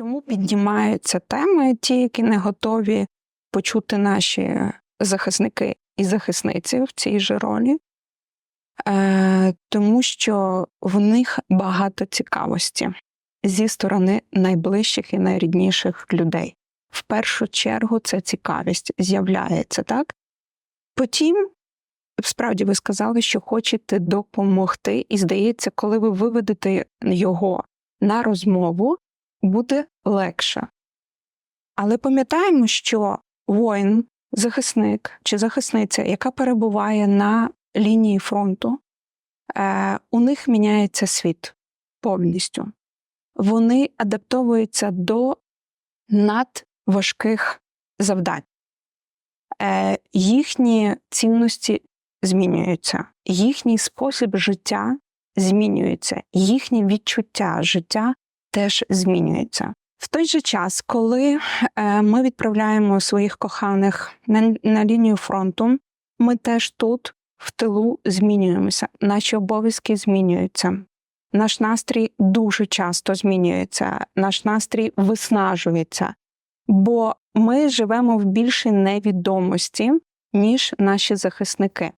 Чому піднімаються теми, ті, які не готові почути наші захисники і захисниці в цій же ролі? Е, Тому що в них багато цікавості зі сторони найближчих і найрідніших людей. В першу чергу це цікавість з'являється, так? Потім, справді, ви сказали, що хочете допомогти, і здається, коли ви виведете його на розмову, буде легше. Але пам'ятаємо, що воїн, захисник чи захисниця, яка перебуває на лінії фронту, е, у них міняється світ повністю. Вони адаптовуються до надважких завдань. Е, Їхні цінності змінюються, їхній спосіб життя змінюється, їхні відчуття життя теж змінюється. В той же час, коли е, ми відправляємо своїх коханих на, на лінію фронту, ми теж тут, в тилу, змінюємося. Наші обов'язки змінюються. Наш настрій дуже часто змінюється, наш настрій виснажується, бо ми живемо в більшій невідомості, ніж наші захисники.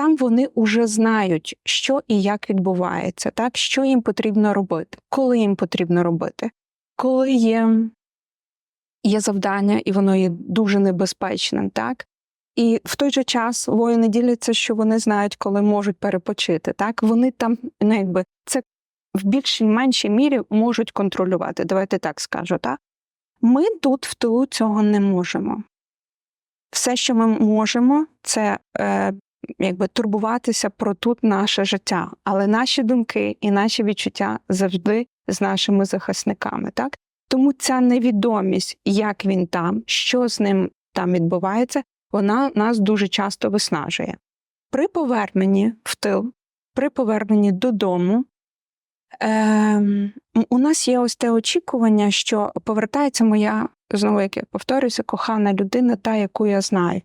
Там вони вже знають, що і як відбувається, так що їм потрібно робити, коли їм потрібно робити, коли є є завдання, і воно є дуже небезпечним, так? І в той же час воїни діляться, що вони знають, коли можуть перепочити. Так вони там, ну якби це в більшій меншій мірі можуть контролювати. Давайте так скажу. так? Ми тут в тилу цього не можемо. Все, що ми можемо, це е, якби турбуватися про тут наше життя, але наші думки і наші відчуття завжди з нашими захисниками. Так тому ця невідомість, як він там, що з ним там відбувається, вона нас дуже часто виснажує. При поверненні в тил, при поверненні додому. Е, у нас є ось те очікування, що повертається моя, знову як я повторюся, кохана людина, та, яку я знаю.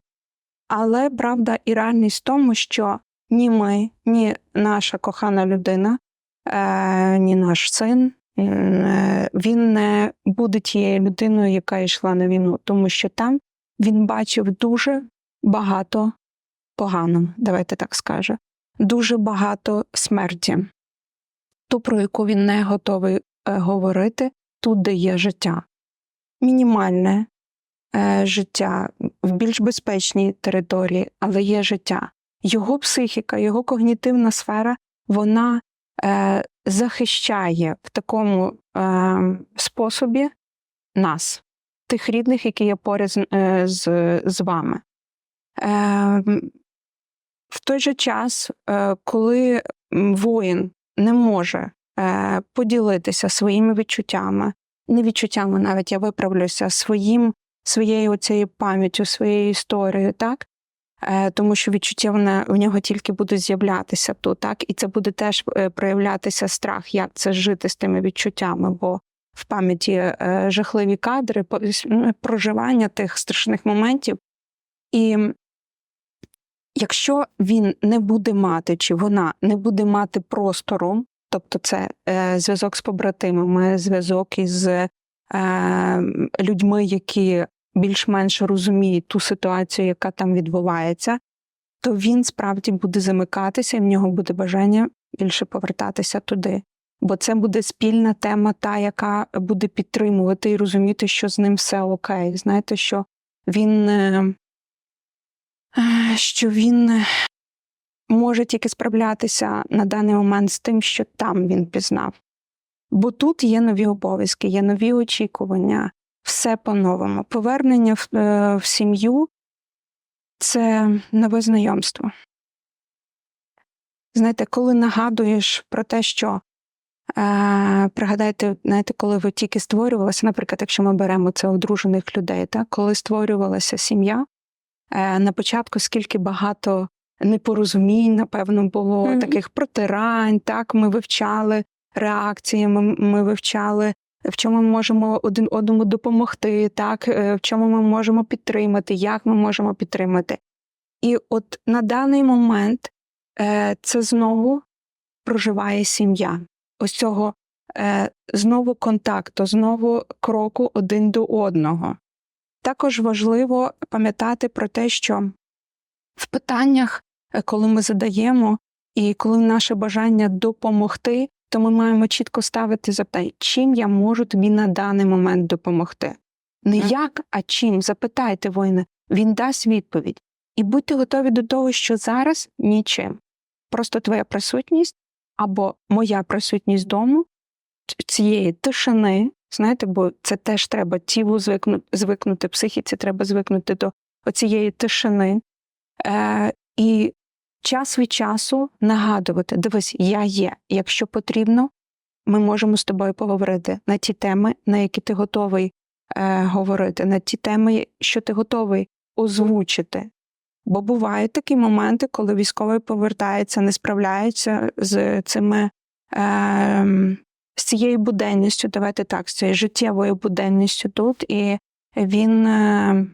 Але правда і реальність в тому, що ні ми, ні наша кохана людина, е, ні наш син, е, він не буде тією людиною, яка йшла на війну, тому що там він бачив дуже багато поганого, давайте так скажемо, дуже багато смерті, ту, про яку він не готовий е, говорити, тут де є життя. Мінімальне життя в більш безпечній території, але є життя. Його психіка, його когнітивна сфера, вона е, захищає в такому е, способі нас, тих рідних, які є поряд з, е, з, з вами. Е, в той же час, е, коли воїн не може е, поділитися своїми відчуттями, не відчуттями, навіть я виправлюся, своїм, своєю цією пам'яттю, своєю історією, так? Е, тому що відчуття вона, в нього тільки будуть з'являтися тут, так? І це буде теж е, проявлятися страх, як це жити з тими відчуттями, бо в пам'яті е, жахливі кадри, проживання тих страшних моментів. І якщо він не буде мати, чи вона не буде мати простору, тобто це зв'язок з побратимами, зв'язок із людьми, які більш-менш розуміють ту ситуацію, яка там відбувається, то він справді буде замикатися, і в нього буде бажання більше повертатися туди. Бо це буде спільна тема, та, яка буде підтримувати і розуміти, що з ним все окей. Знаєте, що він е, що він може тільки справлятися на даний момент з тим, що там він пізнав. Бо тут є нові обов'язки, є нові очікування, все по-новому. Повернення в, е, в сім'ю це нове знайомство. Знаєте, коли нагадуєш про те, що е, пригадайте, знаєте, коли ви тільки створювалися, наприклад, якщо ми беремо це одружених людей, так, коли створювалася сім'я, е, на початку скільки багато непорозумінь, напевно, було mm-hmm. таких протирань, так, ми вивчали реакції, ми, ми вивчали в чому ми можемо один одному допомогти, так, е, в чому ми можемо підтримати, як ми можемо підтримати. І от на даний момент е, це знову проживає сім'я. Ось цього е, знову контакту, знову кроку один до одного. Також важливо пам'ятати про те, що в питаннях, коли ми задаємо, і коли наше бажання допомогти, то ми маємо чітко ставити запитання, чим я можу тобі на даний момент допомогти. Не як, а чим. Запитайте воїна, він дасть відповідь. І будьте готові до того, що зараз нічим. Просто твоя присутність або моя присутність дому, цієї тишини, знаєте, бо це теж треба тілу звикнути, звикнути психіці треба звикнути до оцієї тишини. Е, і час від часу нагадувати: дивись, я є. Якщо потрібно, ми можемо з тобою поговорити на ті теми, на які ти готовий е, говорити, на ті теми, що ти готовий озвучити. Бо бувають такі моменти, коли військовий повертається, не справляється з цими е, з цією буденністю, давайте так, з цією життєвою буденністю тут, і він е,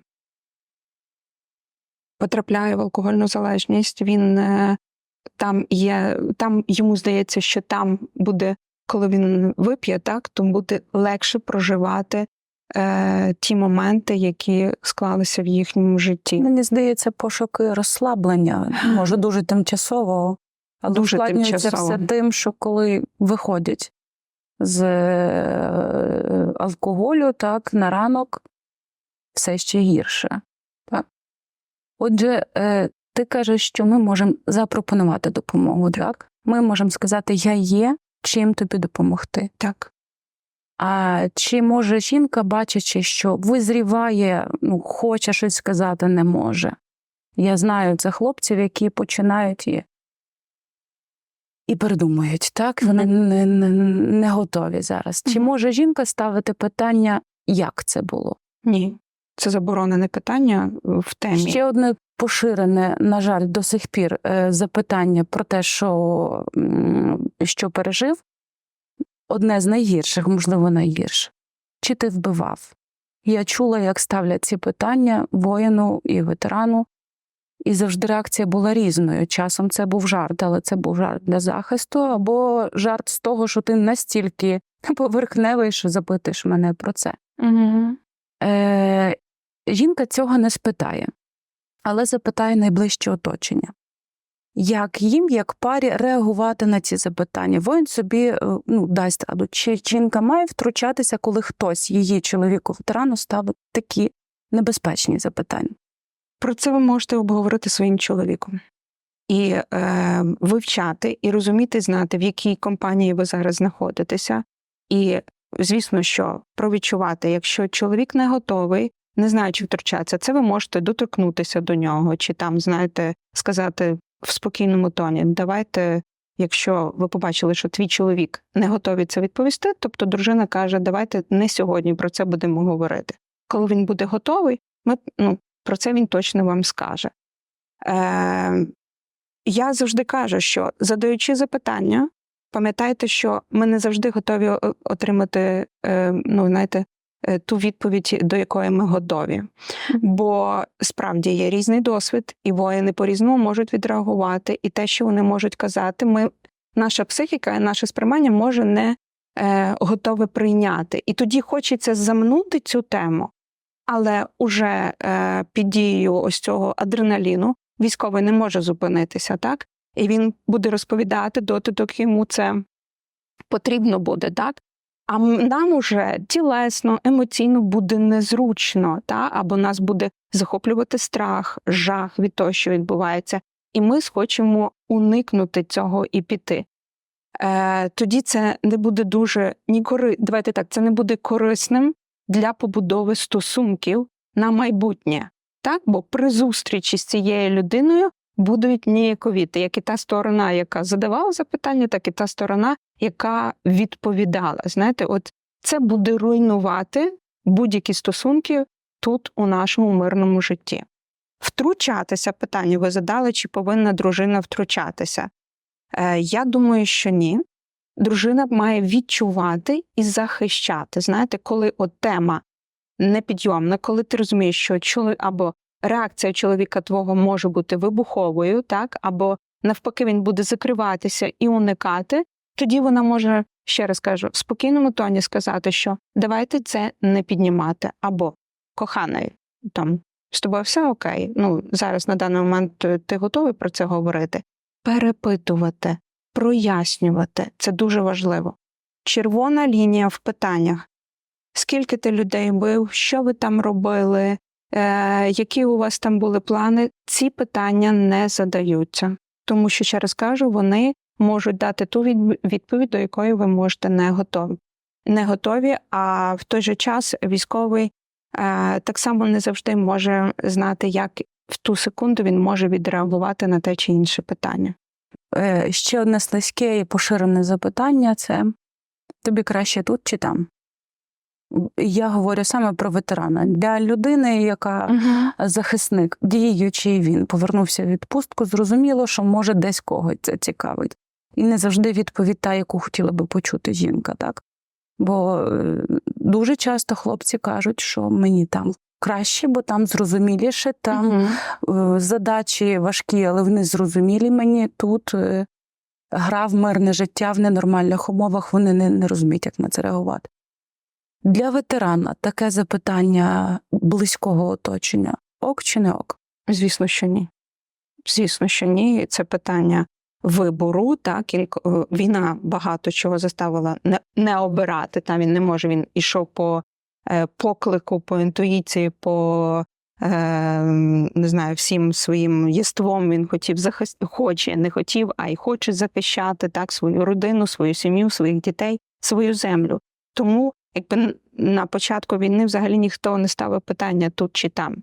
потрапляє в алкогольну залежність. Він е, там є, там йому здається, що там буде, коли він вип'є, так, то буде легше проживати е, ті моменти, які склалися в їхньому житті. Мені здається, пошуки розслаблення може дуже тимчасово, але Дуже ускладнюється тимчасово. все тим, що коли виходять з е, алкоголю, так, на ранок все ще гірше. Отже, е, ти кажеш, що ми можемо запропонувати допомогу, так? Ми можемо сказати, я є, чим тобі допомогти. Так. А чи може жінка, бачачи, що визріває, ну, хоче щось сказати, не може? Я знаю це хлопців, які починають і, і передумують, так? Вони не, не, не готові зараз. Чи може жінка ставити питання, як це було? Ні. Це заборонене питання в темі. Ще одне поширене, на жаль, до сих пір е, запитання про те, що, що пережив, одне з найгірших, можливо, найгірше. Чи ти вбивав? Я чула, як ставлять ці питання воїну і ветерану, і завжди реакція була різною. Часом це був жарт, але це був жарт для захисту, або жарт з того, що ти настільки поверхневий, що запитиш мене про це. Угу. Е, жінка цього не спитає, але запитає найближче оточення. Як їм, як парі, реагувати на ці запитання? Воїн собі е, ну, дасть раду. Чи жінка має втручатися, коли хтось її чоловіку ветерану ставить такі небезпечні запитання? Про це ви можете обговорити своїм чоловіком. І е, вивчати, і розуміти, знати, в якій компанії ви зараз знаходитеся. І, звісно, що провідчувати, якщо чоловік не готовий, не знає, чи втручатися, це ви можете доторкнутися до нього, чи там, знаєте, сказати в спокійному тоні: давайте, якщо ви побачили, що твій чоловік не готовий це відповісти, тобто дружина каже, давайте не сьогодні про це будемо говорити. Коли він буде готовий, ми ну, про це він точно вам скаже. Е, я завжди кажу, що задаючи запитання, пам'ятайте, що ми не завжди готові отримати е, ну, знаєте, е, ту відповідь, до якої ми готові. Бо справді є різний досвід, і воїни по-різному можуть відреагувати, і те, що вони можуть казати, ми, наша психіка, наше сприймання може не е, готове прийняти. І тоді хочеться замнути цю тему, але уже е, під дією ось цього адреналіну військовий не може зупинитися, так? І він буде розповідати доти, доки йому це потрібно буде, так? А нам уже тілесно, емоційно буде незручно, та? або нас буде захоплювати страх, жах від того, що відбувається, і ми схочемо уникнути цього і піти. Е, тоді це не буде дуже ні кори... Давайте так, це не буде корисним для побудови стосунків на майбутнє. Так, бо при зустрічі з цією людиною будуть ніяковіти, як і та сторона, яка задавала запитання, так і та сторона, яка відповідала. Знаєте, от це буде руйнувати будь-які стосунки тут, у нашому мирному житті. Втручатися питання ви задали, чи повинна дружина втручатися? Е, я думаю, що ні. Дружина має відчувати і захищати. Знаєте, коли от тема непідйомна, коли ти розумієш, що чоловік або реакція чоловіка твого може бути вибуховою, так, або навпаки, він буде закриватися і уникати, Тоді вона може, ще раз кажу, в спокійному тоні сказати, що давайте це не піднімати, або коханий, там з тобою все окей. Ну зараз на даний момент е, ти готовий про це говорити. Перепитувати, прояснювати це дуже важливо. Червона лінія в питаннях: скільки ти людей бив, що ви там робили, які у вас там були плани? Ці питання не задаються, тому що ще раз кажу, вони можуть дати ту відповідь, до якої ви можете не готові. Не готові, а в той же час військовий е, так само не завжди може знати, як в ту секунду він може відреагувати на те чи інше питання. Е, Ще одне слизьке і поширене запитання це тобі краще тут чи там? Я говорю саме про ветерана. Для людини, яка захисник, діючий він повернувся в відпустку, зрозуміло, що може десь когось це цікавить. І не завжди відповідь та, яку хотіла би почути жінка, так? Бо е, дуже часто хлопці кажуть, що мені там краще, бо там зрозуміліше, там Мгм. е, задачі важкі, але вони зрозумілі мені тут. е, Гра в мирне життя в ненормальних умовах, вони не, не розуміють, як на це реагувати. Для ветерана таке запитання близького оточення ок чи не ок? Звісно, що ні. Звісно, що ні. Це питання вибору. Так, е, війна багато чого заставила не, не обирати. Та він не може. Він ішов по е, поклику, по інтуїції, по е, не знаю, всім своїм єством він хотів захист... хоче, не хотів, а й хоче захищати так свою родину, свою сім'ю, своїх дітей, свою землю. Тому, якби на початку війни взагалі ніхто не ставив питання тут чи там.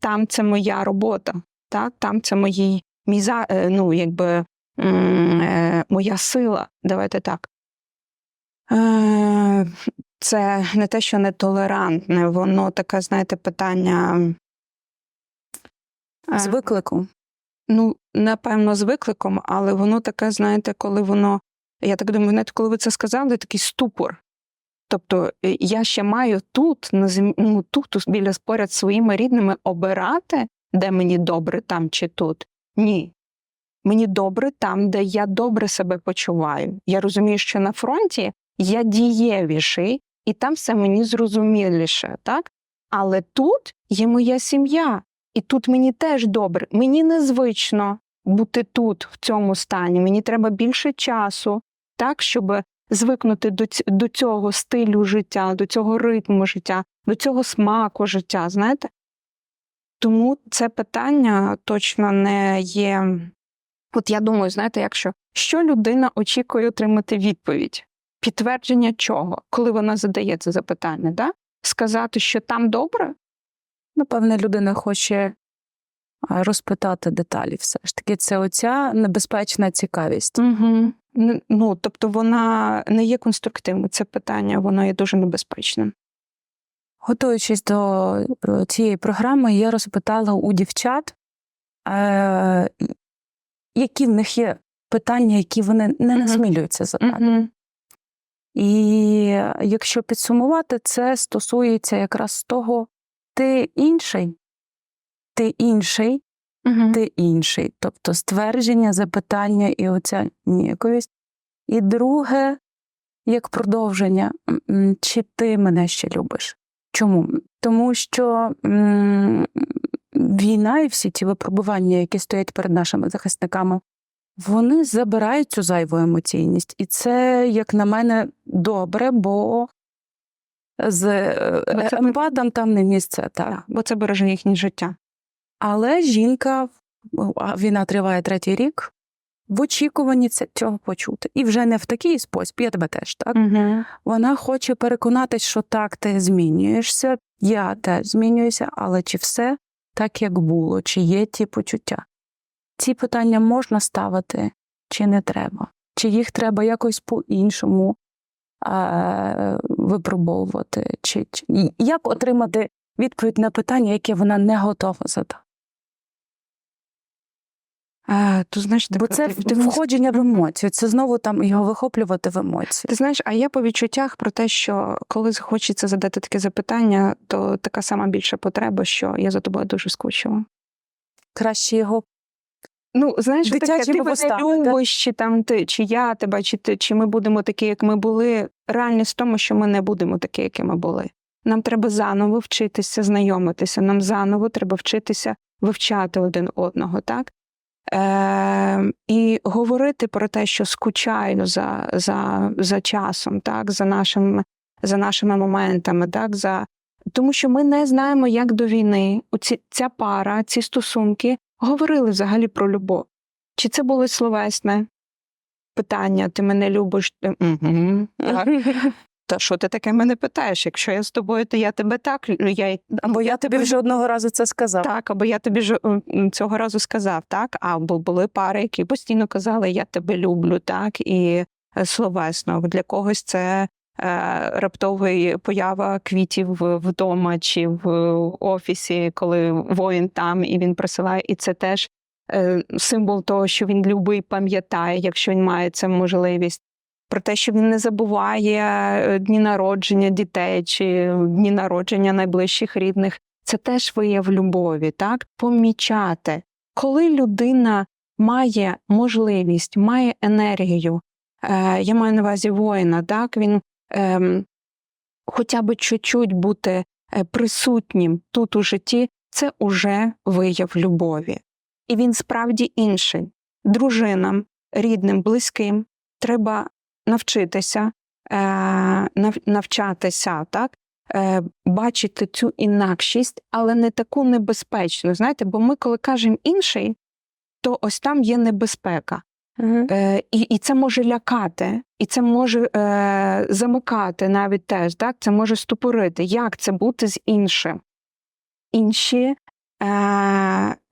Там це моя робота, так? там це мої, мій, за- е, ну, якби, е, моя сила. Давайте так. Е, Це не те, що нетолерантне, воно таке, знаєте, питання. З виклику. Ну, напевно, з викликом, але воно таке, знаєте, коли воно. Я так думаю, знаєте, коли ви це сказали, такий ступор. Тобто е, я ще маю тут, ну, тут, біля поряд своїми рідними, обирати, де мені добре, там чи тут. Ні. Мені добре там, де я добре себе почуваю. Я розумію, що на фронті я дієвіший, і там все мені зрозуміліше, так? Але тут є моя сім'я, і тут мені теж добре. Мені незвично бути тут, в цьому стані. Мені треба більше часу, так, щоб звикнути до, до цього стилю життя, до цього ритму життя, до цього смаку життя, знаєте? Тому це питання точно не є. От я думаю, знаєте, якщо що людина очікує отримати відповідь? Підтвердження чого, коли вона задає це запитання, да? сказати, що там добре? Напевне, людина хоче розпитати деталі. Все ж таки, це оця небезпечна цікавість. Угу. Ну, тобто вона не є конструктивним. Це питання, воно є дуже небезпечним. Готуючись до е, цієї програми, я розпитала у дівчат, е, які в них є питання, які вони не насмілюються задати. Угу. І якщо підсумувати, це стосується якраз того, ти інший, ти інший, Угу. ти інший. Тобто ствердження, запитання і оця ніяковість. І друге, як продовження, чи ти мене ще любиш? Чому? Тому що м, війна і всі ті випробування, які стоять перед нашими захисниками, вони забирають цю зайву емоційність. І це, як на мене, добре, бо з е, емпатам там не місце. Так, бо це береже їхнє життя. Але жінка, війна триває третій рік, в очікуванні цього почути. І вже не в такий спосіб, я тебе теж так. Угу. Вона хоче переконатись, що так, ти змінюєшся, я теж змінююся, але чи все так, як було, чи є ті почуття? Ці питання можна ставити, чи не треба? Чи їх треба якось по-іншому е- випробовувати? Чи, чи... Як отримати відповідь на питання, яке вона не готова задати? А, то, знаєш, Бо це ти- ти входження в емоцію, це знову там його вихоплювати в емоції. Ти знаєш, а я по відчуттях про те, що коли хочеться задати таке запитання, то така сама більша потреба, що я за тобою дуже скучила. Краще його Ну, знаєш, таке, ти мене любиш, чи там ти, чи я тебе, чи ти, чи ми будемо такі, як ми були. Реальність в тому, що ми не будемо такі, які ми були. Нам треба заново вчитися знайомитися. Нам заново треба вчитися вивчати один одного, так? Е, і говорити про те, що скучаю за, за, за часом, так, за нашими, за нашими моментами, так, за... тому що ми не знаємо, як до війни оці, ця пара, ці стосунки говорили взагалі про любов. Чи це було словесне питання, ти мене любиш? Ти... Угу, так. Та що ти таке мене питаєш? Якщо я з тобою, то я тебе так. Я, Або я тобі вже одного разу це сказав. так, або я тобі ж цього разу сказав, так? Або були пари, які постійно казали Я тебе люблю, так, і е, словесно. Для когось це е, раптовий поява квітів вдома чи в офісі, коли воїн там і він присилає. І це теж е, символ того, що він любить, пам'ятає, якщо він має це можливість. Про те, що він не забуває е, дні народження дітей чи дні народження найближчих рідних це теж вияв любові, так? Помічати. Коли людина має можливість, має енергію, е, я маю на увазі воїна, так? Він ем, хоча б чуть-чуть бути е, присутнім тут у житті, це уже вияв любові. І він справді інший. Дружинам, рідним, близьким треба навчитися, е, навчатися, так? е, бачити цю інакшість, але не таку небезпечну. Знаєте, бо ми, коли кажемо інший, то ось там є небезпека. Мгм. Е, і, і це може лякати, і це може е, замикати навіть теж, так? це може ступорити. Як це бути з іншим? Інші е,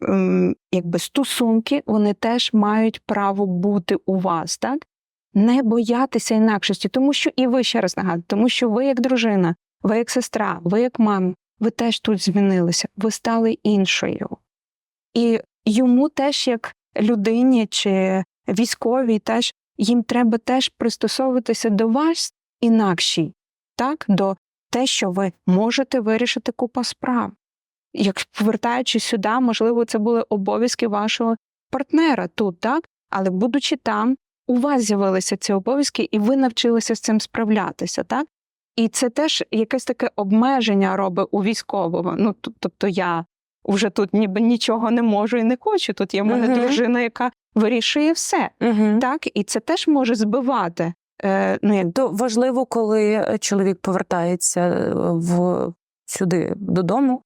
м, якби стосунки вони теж мають право бути у вас, так? Не боятися інакшості, тому що і ви ще раз нагадую, тому що ви як дружина, ви як сестра, ви як мама, ви теж тут змінилися, ви стали іншою. І йому теж як людині чи військовій, теж їм треба теж пристосовуватися до вас інакшій, так, до те, що ви можете вирішити купа справ. Як повертаючись сюди, можливо, це були обов'язки вашого партнера тут, так? Але будучи там, у вас з'явилися ці обов'язки, і ви навчилися з цим справлятися, так? І це теж якесь таке обмеження робить у військового. Ну, тобто я вже тут ніби нічого не можу і не хочу. Тут є в мене Мгм. дружина, яка вирішує все. Мгм. Так, і це теж може збивати. Е, ну, як То важливо, коли чоловік повертається е, в сюди додому, е,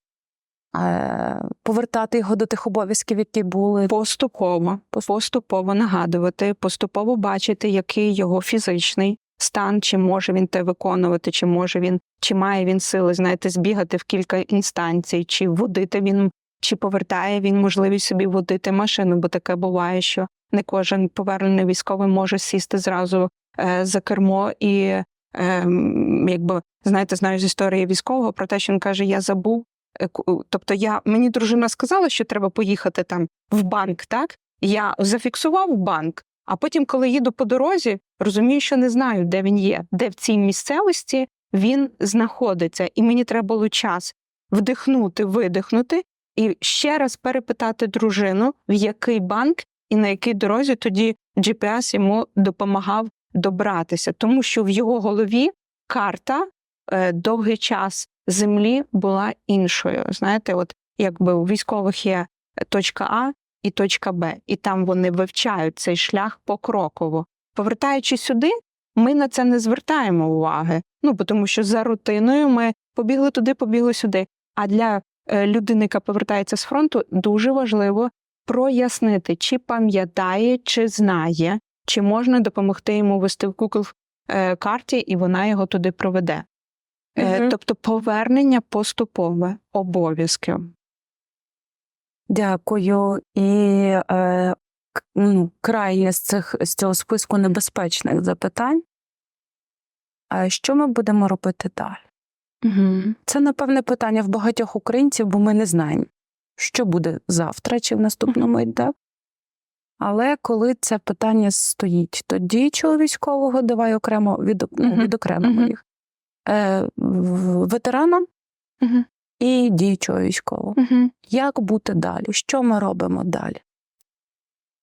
повертати його до тих обов'язків, які були. поступово, поступово нагадувати, поступово бачити, який його фізичний стан, чи може він те виконувати, чи може він, чи має він сили, знаєте, збігати в кілька інстанцій, чи водити він, чи повертає він можливість собі водити машину, бо таке буває, що не кожен повернений військовий може сісти зразу е, за кермо і. е, Якби знаєте, знаю з історії військового про те, що він каже: Я забув Е, Тобто я мені дружина сказала, що треба поїхати там в банк, так? Я зафіксував банк, а потім, коли їду по дорозі, розумію, що не знаю, де він є, де в цій місцевості він знаходиться, і мені треба було час вдихнути, видихнути і ще раз перепитати дружину, в який банк і на якій дорозі тоді GPS йому допомагав добратися, тому що в його голові карта е, довгий час землі була іншою. Знаєте, от якби у військових є точка А і точка Б, і там вони вивчають цей шлях покроково. Повертаючись сюди, ми на це не звертаємо уваги. Ну тому, що за рутиною ми побігли туди, побігли сюди. А для е, людини, яка повертається з фронту, дуже важливо прояснити, чи пам'ятає, чи знає, чи можна допомогти йому вести в Google е, карті, і вона його туди проведе. Мгм. Тобто повернення поступове обов'язки. Дякую. І е, ну, крайнє з, цих, з цього списку небезпечних запитань. А що ми будемо робити далі? Угу. Це, напевне, питання в багатьох українців, бо ми не знаємо, що буде завтра чи в наступному дні. Але коли це питання стоїть, то діючого військового давай окремо від, ну, відокремимо Мгм. їх. Е, в- ветеранам Угу. і діючого військового. Угу. Як бути далі? Що ми робимо далі?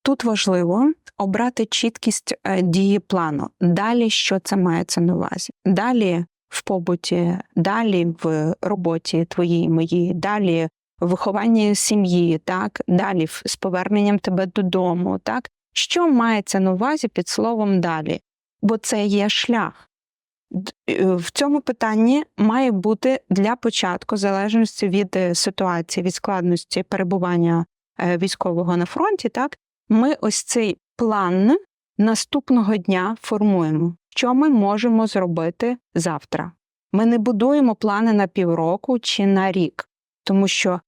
тут важливо обрати чіткість е, дії плану. Далі що це мається на увазі? Далі в побуті, далі в роботі твоїй моїй, далі в вихованні сім'ї, так, далі з поверненням тебе додому, так. Що мається на увазі під словом далі? Бо це є шлях. Е, В цьому питанні має бути для початку, в залежності від е, ситуації, від складності перебування е, військового на фронті, так ми ось цей план наступного дня формуємо. Що ми можемо зробити завтра? Ми не будуємо плани на півроку чи на рік, тому що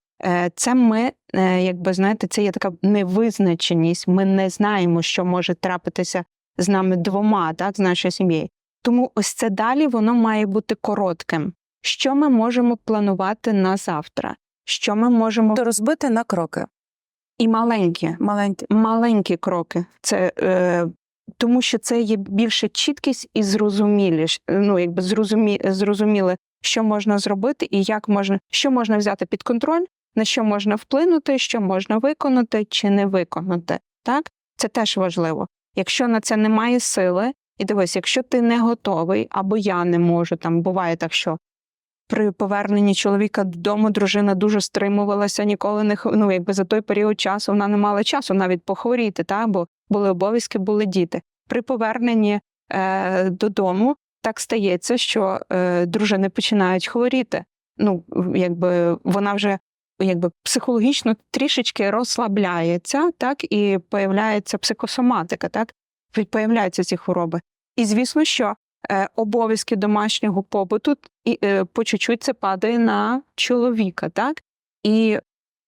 це ми, якби знаєте, це є така невизначеність. Ми не знаємо, що може трапитися з нами двома, так, з нашою сім'єю. Тому ось це далі воно має бути коротким. Що ми можемо планувати на завтра? Що ми можемо То розбити на кроки. і маленькі, Маленькі. маленькі кроки. Це е, тому, що це є більше чіткість і зрозуміліш, ну якби зрозумі, зрозуміли, що можна зробити і як можна, що можна взяти під контроль, на що можна вплинути, що можна виконати чи не виконати. Так, це теж важливо. Якщо на це немає сили, і дивись, якщо ти не готовий, або я не можу, там буває так, що при поверненні чоловіка додому дружина дуже стримувалася, ніколи не ну, якби за той період часу вона не мала часу навіть похворіти, та, бо були обов'язки, були діти. При поверненні е, додому так стається, що е, дружини починають хворіти. Ну, якби вона вже якби психологічно трішечки розслабляється, так, і появляється психосоматика, так, появляються ці хвороби. І звісно, що е, обов'язки домашнього побуту і е, по чуть-чуть це падає на чоловіка, так? І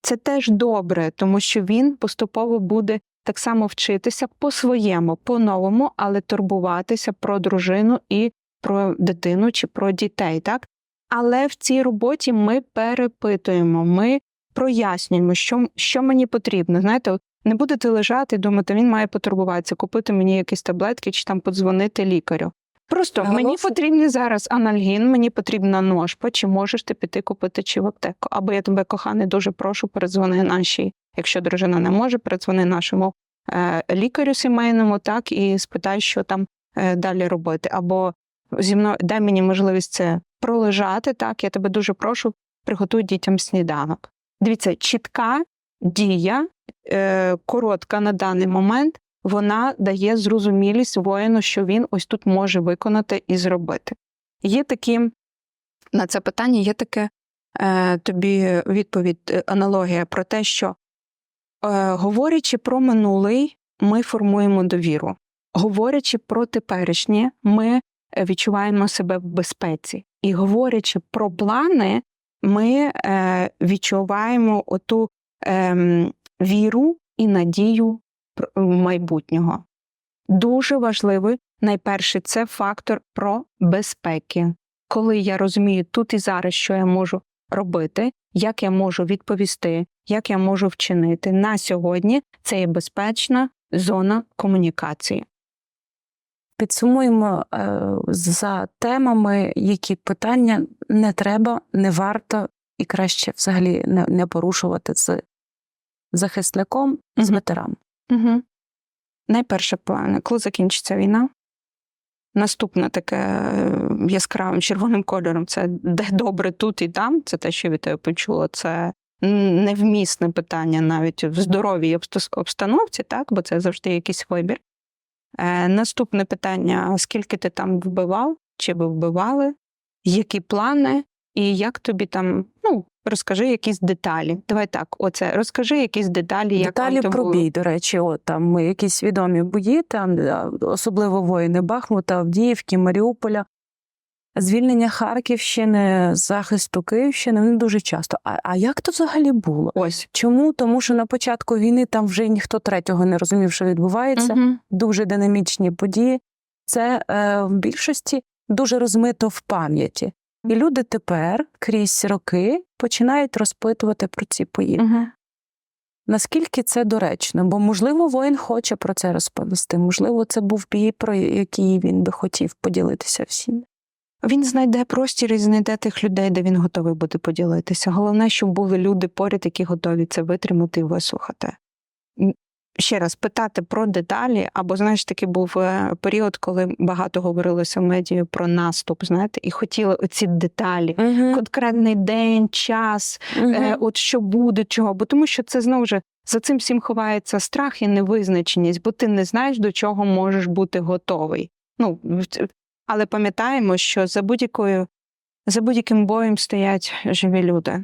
це теж добре, тому що він поступово буде так само вчитися по-своєму, по-новому, але турбуватися про дружину і про дитину чи про дітей, так? Але в цій роботі ми перепитуємо, ми прояснюємо, що, що мені потрібно. Знаєте, не будете лежати і думати, він має потурбуватися, купити мені якісь таблетки чи там подзвонити лікарю. Просто мені Наголошую. потрібний зараз анальгін, мені потрібна ножпа, чи можеш ти піти купити чи в аптеку. Або я тебе, коханий, дуже прошу, передзвони нашій, якщо дружина не може, передзвони нашому е, лікарю сімейному, так, і спитай, що там е, далі робити. Або зі мною дай мені можливість це пролежати, так, я тебе дуже прошу, приготуй дітям сніданок. Дивіться, чітка дія, коротка на даний момент, вона дає зрозумілість воїну, що він ось тут може виконати і зробити. Є такі на це питання, є таке е, тобі відповідь, е, аналогія про те, що е, говорячи про минулий, ми формуємо довіру. Говорячи про теперішнє, ми е, відчуваємо себе в безпеці. І говорячи про плани, ми е, відчуваємо оту ем, віру і надію пр- майбутнього. Дуже важливий, найперше, це фактор про безпеки. Коли я розумію тут і зараз, що я можу робити, як я можу відповісти, як я можу вчинити на сьогодні, це є безпечна зона комунікації. Підсумуємо е, за темами, які питання не треба, не варто і краще взагалі не порушувати з захисником, з Мгм. ветераном. Угу. Найперше план, коли закінчиться війна. Наступне таке е, яскравим червоним кольором це де добре тут і там. Це те, що я від тебе почула. Це невмісне питання навіть в здоровій обстановці, так, бо це завжди якийсь вибір. Е, наступне питання: скільки ти там вбивав, чи ви вбивали, які плани, і як тобі там, ну, розкажи якісь деталі. Давай так, оце розкажи якісь деталі, як Деталі про було. бій, до речі, от там ми якісь відомі бої, там особливо воїни Бахмута, Авдіївки, Маріуполя, звільнення Харківщини, захисту Київщини. Вони дуже часто. А, а як то взагалі було? Ось. Чому? Тому що на початку війни там вже ніхто третього не розумів, що відбувається. Мгм. Дуже динамічні події. Це е, в більшості дуже розмито в пам'яті. І люди тепер крізь роки починають розпитувати про ці події. Мгм. Наскільки це доречно? Бо, можливо, воїн хоче про це розповісти. Можливо, це був бій, про який він би хотів поділитися всім. Він знайде простір і знайде тих людей, де він готовий буде поділитися. Головне, щоб були люди поряд, які готові це витримати і вислухати. Ще раз питати про деталі, або знаєш, такий був е, період, коли багато говорилося в медіа про наступ, знаєте, і хотіли оці деталі. Конкретний день, час, е, от що буде, чого. Бо тому що це знову ж за цим всім ховається страх і невизначеність, бо ти не знаєш, до чого можеш бути готовий. Ну, але пам'ятаємо, що за будь-якою, за будь-яким боєм стоять живі люди.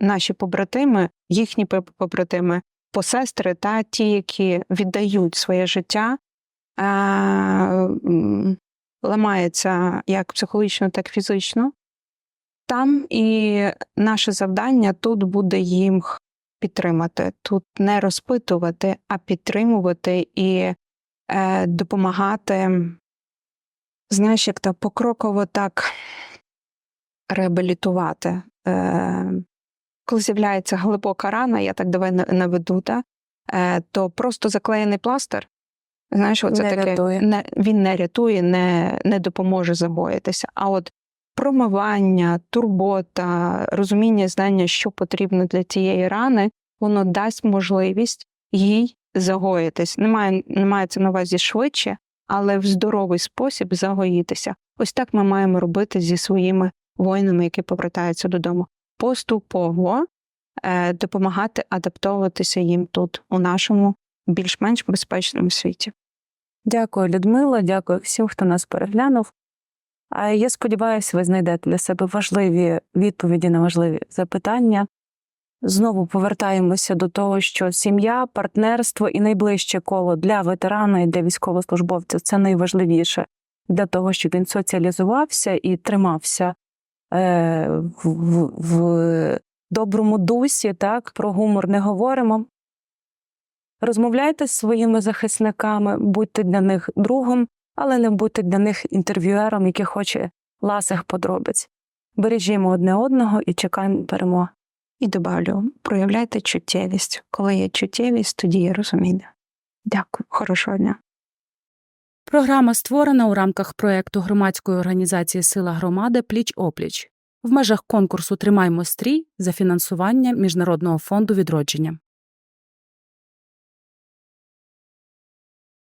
Наші побратими, їхні побратими, посестри та ті, які віддають своє життя, м, ламається як психологічно, так і фізично. Там і наше завдання тут буде їм підтримати, тут не розпитувати, а підтримувати і е, допомагати, знаєш, як то покроково так реабілітувати. Е, коли з'являється глибока рана, я так давай на- наведу, та, е, то просто заклеєний пластир. Знаєш, оце Не таке рятує. Не, він не рятує, не, не допоможе загоїтися. А от промивання, турбота, розуміння, знання, що потрібно для цієї рани, воно дасть можливість їй загоїтись. Немає, не мається на увазі швидше, але в здоровий спосіб загоїтися. Ось так ми маємо робити зі своїми воїнами, які повертаються додому. Поступово е, допомагати адаптовуватися їм тут, у нашому більш-менш безпечному світі. Дякую, Людмила. Дякую всім, хто нас переглянув. А я сподіваюся, ви знайдете для себе важливі відповіді на важливі запитання. Знову повертаємося до того, що сім'я, партнерство і найближче коло для ветерана і для військовослужбовця це найважливіше для того, щоб він соціалізувався і тримався в, в, в доброму дусі. Так, про гумор не говоримо. Розмовляйте з своїми захисниками, будьте для них другом, але не будьте для них інтерв'юером, який хоче ласих подробиць. Бережімо одне одного і чекаємо перемоги. І добавлю, проявляйте чуттєвість. Коли є чуттєвість, тоді є розуміння. Дякую, хорошого дня. Програма створена у рамках проекту громадської організації Сила громади Пліч опліч в межах конкурсу Тримаймо стрій за фінансування Міжнародного фонду відродження.